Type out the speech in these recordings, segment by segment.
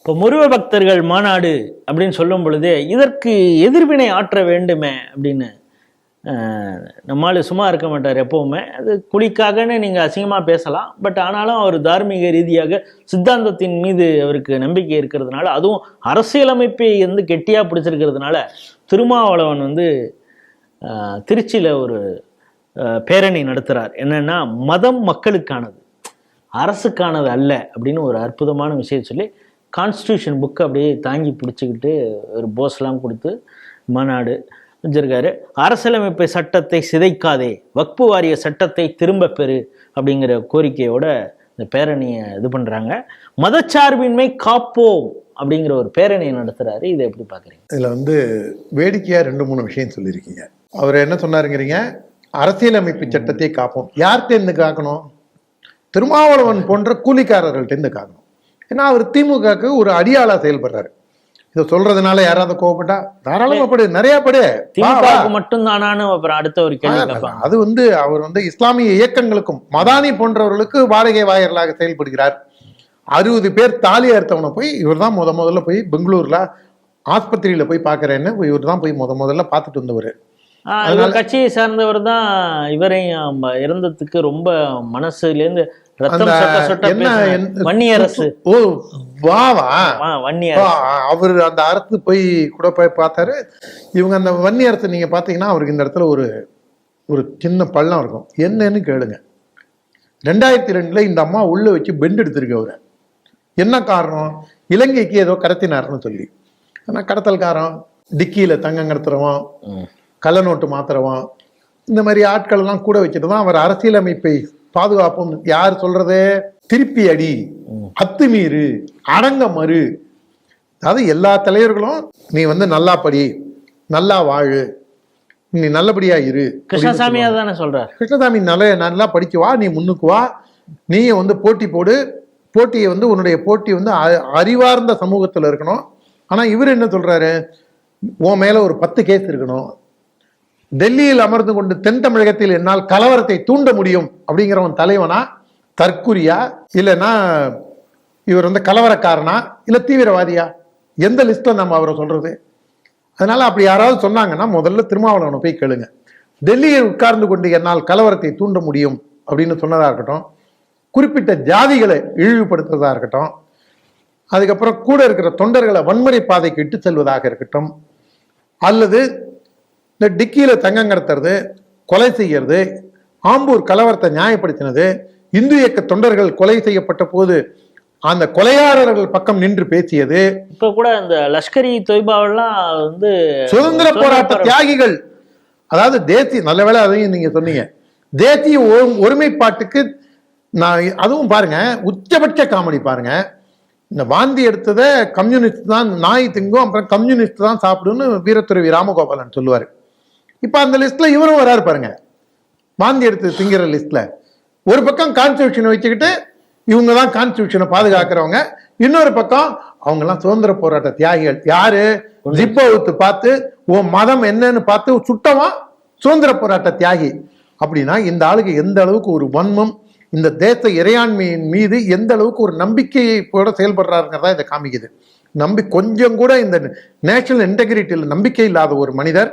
இப்போ முருக பக்தர்கள் மாநாடு அப்படின்னு சொல்லும் பொழுதே இதற்கு எதிர்வினை ஆற்ற வேண்டுமே அப்படின்னு நம்மால் சும்மா இருக்க மாட்டார் எப்போவுமே. அது குழிக்காகன்னு நீங்கள் அசிங்கமாக பேசலாம். பட் ஆனாலும் அவர் தார்மீக ரீதியாக சித்தாந்தத்தின் மீது அவருக்கு நம்பிக்கை இருக்கிறதுனால அதுவும் அரசியலமைப்பை வந்து கெட்டியாக பிடிச்சிருக்கிறதுனால திருமாவளவன் வந்து திருச்சியில் ஒரு பேரணி நடத்துகிறார் என்னென்னா மதம் மக்களுக்கானது. அரசுக்கானது அல்ல அப்படின்னு ஒரு அற்புதமான விஷயம் சொல்லி கான்ஸ்டியூஷன் புக்கை அப்படியே தாங்கி பிடிச்சிக்கிட்டு ஒரு போஸ்லாம் கொடுத்து மாநாடு வச்சிருக்காரு. அரசியலமைப்பு சட்டத்தை சிதைக்காதே வக்பு வாரிய சட்டத்தை திரும்ப பெறு அப்படிங்கிற கோரிக்கையோட இந்த பேரணியை இது பண்ணுறாங்க மதச்சார்பின்மை காப்போம் அப்படிங்கிற ஒரு பேரணியை நடத்துகிறாரு இதை எப்படி பார்க்குறீங்க? இதில் வந்து வேடிக்கையாக ரெண்டு மூணு விஷயம் சொல்லியிருக்கீங்க. அவர் என்ன சொன்னாருங்கிறீங்க? அரசியலமைப்பு சட்டத்தை காப்போம். யார்கிட்டேருந்து காக்கணும்? திருமாவளவன் போன்ற கூலிக்காரர்கள்ட்டேருந்து காக்கணும். ஏன்னா அவர் திமுகவுக்கு ஒரு அடியாளா செயல்படுறாரு. இதை சொல்றதுனால யாராவது கோவப்பட்டா? தாராளமா படு நிறைய படு. மட்டும்தானான்னு அப்புறம் அடுத்த ஒரு கேள்வி அது வந்து அவர் வந்து இஸ்லாமிய இயக்கங்களுக்கும் மதானி போன்றவர்களுக்கு வாடகை வாயர்களாக செயல்படுகிறார். அறுபது பேர் தாலி அறுத்தவனை போய் இவர் தான் முத முதல்ல போய் பெங்களூர்ல ஆஸ்பத்திரியில போய் பார்க்கறேன்னு இவர் தான் போய் முத முதல்ல பார்த்துட்டு வந்தவர். கட்சியை சார்ந்தவர் தான் இவரையும் இறந்ததுக்கு ரொம்ப மனசுலேருந்து ஓ வாவா அவர் அந்த அறுத்து போய் கூட போய் பார்த்தாரு. இவங்க அந்த வன்னி அறுத்து நீங்க பாத்தீங்கன்னா அவருக்கு இந்த இடத்துல ஒரு ஒரு சின்ன பள்ளம் இருக்கும். என்னன்னு கேளுங்க. ரெண்டாயிரத்தி ரெண்டுல இந்த அம்மா உள்ள வச்சு பெண்ட் எடுத்திருக்கு அவரை. என்ன காரணம்? இலங்கைக்கு ஏதோ கடத்தினார்னு சொல்லி. ஆனா கடத்தல்காரன் டிக்கியில தங்கம் கடத்துறவன். கள்ள நோட்டு மாத்துறவன் இந்த மாதிரி ஆட்கள் எல்லாம் கூட வச்சுட்டு தான் அவர் அரசியலமைப்பை பாதுகாப்போம் யார் சொல்றது? திருப்பி அடி அத்துமீறு அடங்க மறு அதாவது எல்லா தலைவர்களும் நீ வந்து நல்லா படி நல்லா வாழு நீ நல்லபடியா இரு கிருஷ்ணசாமியா தானே சொல்றாரு. கிருஷ்ணசாமி நல்ல நல்லா படிச்சு வா நீ முன்னுக்கு வா நீ வந்து போட்டி போடு. போட்டியை வந்து உன்னுடைய போட்டி வந்து அறிவார்ந்த சமூகத்துல இருக்கணும். ஆனா இவர் என்ன சொல்றாரு? உன் மேல ஒரு பத்து கேஸ் இருக்கணும். டெல்லியில் அமர்ந்து கொண்டு தென் தமிழகத்தில் என்னால் கலவரத்தை தூண்ட முடியும் அப்படிங்கிறவன் தலைவனா தற்குறியா இல்லைன்னா இவர் வந்து கலவரக்காரனா இல்லை தீவிரவாதியா? எந்த லிஸ்ட்டை நம்ம அவரை சொல்றது? அதனால அப்படி யாராவது சொன்னாங்கன்னா முதல்ல திருமாவளவனை போய் கேளுங்க. டெல்லியில் உட்கார்ந்து கொண்டு என்னால் கலவரத்தை தூண்ட முடியும் அப்படின்னு சொன்னதாக இருக்கட்டும் குறிப்பிட்ட ஜாதிகளை இழிவுபடுத்துறதா இருக்கட்டும் அதுக்கப்புறம் கூட இருக்கிற தொண்டர்களை வன்முறை பாதைக்கு இட்டு செல்வதாக இருக்கட்டும் அல்லது இந்த டிக்கியில தங்கம் கடத்துறது கொலை செய்யறது ஆம்பூர் கலவரத்தை நியாயப்படுத்தினது இந்து இயக்க தொண்டர்கள் கொலை செய்யப்பட்ட போது அந்த கொலையாளர்கள் பக்கம் நின்று பேசியது. இப்ப கூட இந்த லஷ்கரி தொய்பாவெல்லாம் வந்து சுதந்திர போராட்ட தியாகிகள் அதாவது தேசிய நல்ல வேளை அதையும் நீங்க சொன்னீங்க. தேசிய ஒரு- ஒருமைப்பாட்டுக்கு நான் அதுவும் பாருங்க உச்சபட்ச காமெடி பாருங்க. இந்த வாந்தி எடுத்ததை கம்யூனிஸ்ட் தான் நாய் திங்கும் அப்புறம் கம்யூனிஸ்ட் தான் சாப்பிடுன்னு வீரத்துறவி ராமகோபாலன் சொல்லுவாரு. இப்ப அந்த லிஸ்ட்ல இவரும் வராரு பாருங்க. வாந்தி எடுத்து திங்கிற லிஸ்ட்ல ஒரு பக்கம் கான்ஸ்டியூஷனை வச்சுக்கிட்டு இவங்க தான் கான்ஸ்டியூஷனை பாதுகாக்கிறவங்க. இன்னொரு பக்கம் அவங்க எல்லாம் சுதந்திர போராட்ட தியாகிகள். யாரு? ஜிப்பவுத்து பார்த்து உன் மதம் என்னன்னு பார்த்து சுட்டவன் சுதந்திர போராட்ட தியாகி. அப்படின்னா இந்த ஆளுக்கு எந்த அளவுக்கு ஒரு வன்மம் இந்த தேச இறையாண்மையின் மீது எந்த அளவுக்கு ஒரு நம்பிக்கையை கூட செயல்படுறாருங்கிறதா இதை காமிக்குது. நம்பி கொஞ்சம் கூட இந்த நேஷனல் இன்டெகிரிட்டியில் நம்பிக்கை இல்லாத ஒரு மனிதர்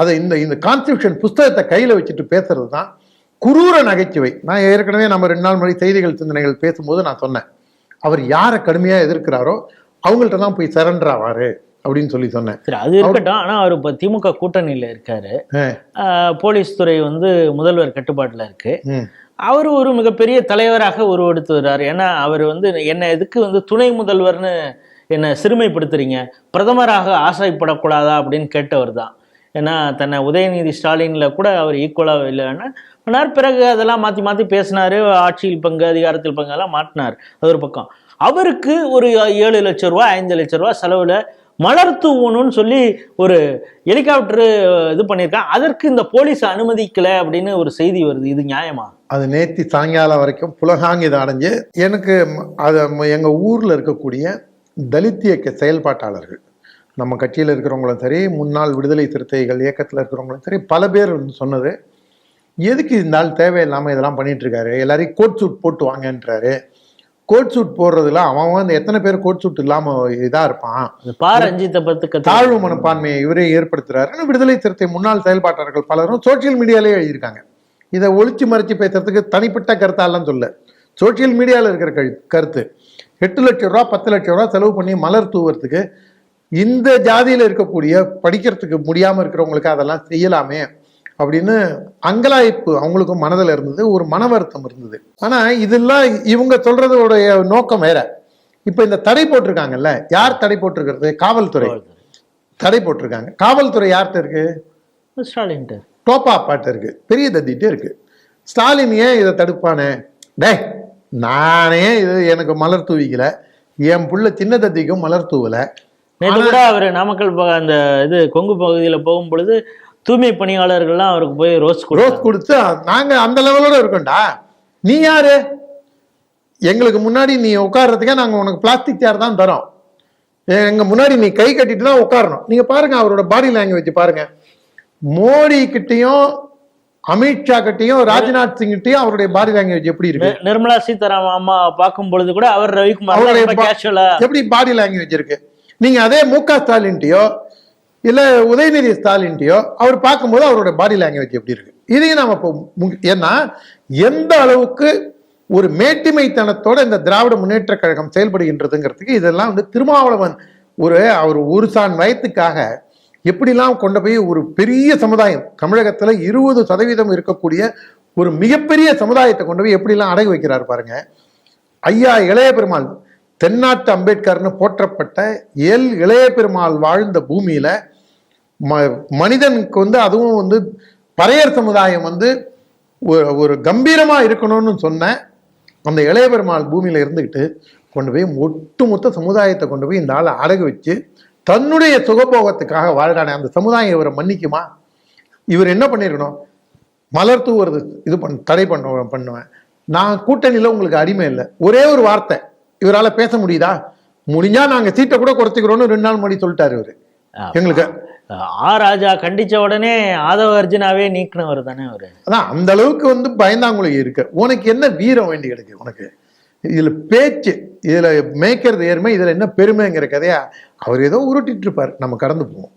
அதை இந்த இந்த கான்ஸ்டியூஷன் புஸ்தகத்தை கையில வச்சுட்டு பேசுறது தான் குரூர நகைச்சுவை. நான் ஏற்கனவே நம்ம ரெண்டு நாள் முன்னாடி செய்திகள் சிந்தனைகள் பேசும்போது நான் சொன்னேன். அவர் யாரை கடுமையா எதிர்க்கிறாரோ அவங்கள்ட்ட தான் போய் சரண்டர் ஆவாரு அப்படின்னு சொல்லி சொன்னேன். சரி அது இருக்கட்டும். ஆனா அவர் இப்ப திமுக கூட்டணியில இருக்காரு. போலீஸ் துறை வந்து முதல்வர் கட்டுப்பாட்டுல இருக்கு. அவர் ஒரு மிகப்பெரிய தலைவராக உருவெடுத்து வர்றாரு ஏன்னா அவர் வந்து என்ன எதுக்கு வந்து துணை முதல்வர்னு என்னை சிறுமைப்படுத்துறீங்க? பிரதமராக ஆசைப்படக்கூடாதா அப்படின்னு கேட்டவர் தான். ஏன்னா தன்னை உதயநிதி ஸ்டாலினில் கூட அவர் ஈக்குவலாக இல்லைன்னா பண்ணார் பிறகு அதெல்லாம் மாற்றி மாற்றி பேசினாரு. ஆட்சியில் பங்கு அதிகாரத்தில் பங்கு எல்லாம் மாட்டினார் அது ஒரு பக்கம். அவருக்கு ஒரு ஏழு லட்ச ரூபா ஐந்து லட்ச ரூபா செலவில் மலர் தூவணும்னு சொல்லி ஒரு ஹெலிகாப்டரு இது பண்ணியிருக்கான் அதற்கு இந்த போலீஸ் அனுமதிக்கலை அப்படின்னு ஒரு செய்தி வருது. இது நியாயமா? அது நேத்தி சாயங்காலம் வரைக்கும் புலகாங்கிதம் அடைஞ்சு எனக்கு அது எங்கள் ஊரில் இருக்கக்கூடிய தலித் இயக்க செயல்பாட்டாளர்கள் நம்ம கட்சியில் இருக்கிறவங்களும் சரி முன்னாள் விடுதலை சிறுத்தைகள் இயக்கத்தில் இருக்கிறவங்களும் சரி பல பேர் சொன்னது எதுக்கு இந்த ஆள் தேவையில்லாமல் இதெல்லாம் பண்ணிட்டு இருக்காரு? எல்லாரையும் கோட் சூட் போட்டு வாங்கன்றாரு. கோட் சூட் போடுறதுல அவன் வந்து எத்தனை பேர் கோட் சூட் இல்லாம இதா இருப்பான்? இந்த பா ரஞ்சித்தை பத்தி தாழ்வு மனப்பான்மையை இவரே ஏற்படுத்துறாருன்னு விடுதலை சிறுத்தை முன்னாள் செயல்பாட்டாளர்கள் பலரும் சோசியல் மீடியாலே எழுதியிருக்காங்க. இதை ஒளிச்சு மறைச்சு பேசுறதுக்கு தனிப்பட்ட கருத்தாலாம் சொல்ல சோசியல் மீடியாவில் இருக்கிற கருத்து எட்டு லட்சம் ரூபா பத்து லட்சம் ரூபா செலவு பண்ணி மலர் தூவறதுக்கு இந்த ஜாதியில் இருக்கக்கூடிய படிக்கிறதுக்கு முடியாம இருக்கிறவங்களுக்கு அதெல்லாம் செய்யலாமே அப்படின்னு அங்கலாய்ப்பு அவங்களுக்கும் மனதில் இருந்தது ஒரு மன வருத்தம் இருந்தது. ஆனா இதெல்லாம் இவங்க சொல்றதோடைய நோக்கம் வேற. இப்ப இந்த தடை போட்டிருக்காங்கல்ல யார் தடை போட்டிருக்கிறது? காவல்துறை. தடை போட்டிருக்காங்க. காவல்துறை யார்கிட்ட இருக்கு? ஸ்டாலின் டோப்பா பாட்டு இருக்கு. பெரிய தத்திட்டே இருக்கு. ஸ்டாலின் ஏன் இதை தடுப்பானே? டேய் நானே இது எனக்கு மலர் தூவிக்கல. என் புள்ள சின்ன தத்திக்கும் மலர் தூவல. நேற்று கூட அவர் நாமக்கல் ப- அந்த இது கொங்கு பகுதியில போகும் பொழுது தூய்மை பணியாளர்கள்லாம் அவருக்கு போய் ரோஸ் ரோஸ் கொடுத்து நாங்க அந்த லெவலோட இருக்கோம்டா. நீ யாரு? எங்களுக்கு முன்னாடி நீ உட்கார்றதுக்கே நாங்க உனக்கு பிளாஸ்டிக் சேர் தான் தரோம். எங்க முன்னாடி நீ கை கட்டிட்டு தான் உட்காரணும். நீங்க பாருங்க அவரோட பாடி லாங்குவேஜ் பாருங்க. மோடி கிட்டயும் அமித்ஷா கிட்டயும் ராஜ்நாத் சிங் கிட்டயும் அவருடைய பாடி லாங்குவேஜ் எப்படி இருக்கு? நிர்மலா சீதாராமன் அம்மா பார்க்கும் பொழுது கூட அவர் ரவிக்குமார் எப்படி பாடி லாங்குவேஜ் இருக்கு? நீங்கள் அதே மு க ஸ்டாலின்ட்டையோ இல்லை உதயநிதி ஸ்டாலின்ட்டையோ அவர் பார்க்கும்போது அவரோட பாடி லாங்குவேஜ் எப்படி இருக்கு? இதையும் நாம் இப்போ மு- ஏன்னா எந்த அளவுக்கு ஒரு மேட்டிமைத்தனத்தோட இந்த திராவிட முன்னேற்ற கழகம் செயல்படுகின்றதுங்கிறதுக்கு இதெல்லாம் வந்து திருமாவளவன் ஒரு அவர் ஒரு சான் வயத்துக்காக எப்படிலாம் கொண்டு போய் ஒரு பெரிய சமுதாயம் தமிழகத்தில் இருபது சதவீதம் இருக்கக்கூடிய ஒரு மிகப்பெரிய சமுதாயத்தை கொண்டு போய் எப்படிலாம் அடகு வைக்கிறார் பாருங்க. ஐயா இளைய பெருமாள் தென்னாட்டு அம்பேத்கர்னு போற்றப்பட்ட எல் இளைய பெருமாள் வாழ்ந்த பூமியில ம மனிதனுக்கு வந்து அதுவும் வந்து பறையர் சமுதாயம் வந்து ஒரு ஒரு கம்பீரமாக இருக்கணும்னு சொன்ன அந்த இளைய பெருமாள் பூமியில் இருந்துக்கிட்டு கொண்டு போய் ஒட்டுமொத்த சமுதாயத்தை கொண்டு போய் இந்த ஆளை அடகு வச்சு தன்னுடைய சுகபோகத்துக்காக வாழ்றானே. அந்த சமுதாயம் இவரை மன்னிக்குமா? இவர் என்ன பண்ணிருக்கணும்? மலர் தூவுறது இது பண்ண தடை பண்ண பண்ணுவேன். நான் கூட்டணியில் உங்களுக்கு அடிமை இல்லை. ஒரே ஒரு வார்த்தை இவரால பேச முடியுதா? முடிஞ்சா நாங்க சீட்டை கூட குறைச்சிக்கிறோம்னு ரெண்டு நாள் முன்னாடி சொல்லிட்டாரு இவரு. எங்களுக்கு. ஆ ராஜா கண்டிச்ச உடனே ஆதவ அர்ஜுனாவே நீக்கினவர் தானே அவரு அதான் அந்த அளவுக்கு வந்து பயந்தாங்குழி இருக்கு. உனக்கு என்ன வீரம் வேண்டி கிடக்கு உனக்கு? இதுல பேச்சு இதுல மேய்க்கிறது ஏறுமை இதுல என்ன பெருமைங்கிற கதையா அவர் ஏதோ உருட்டிட்டு இருப்பார். நம்ம கடந்து போவோம்.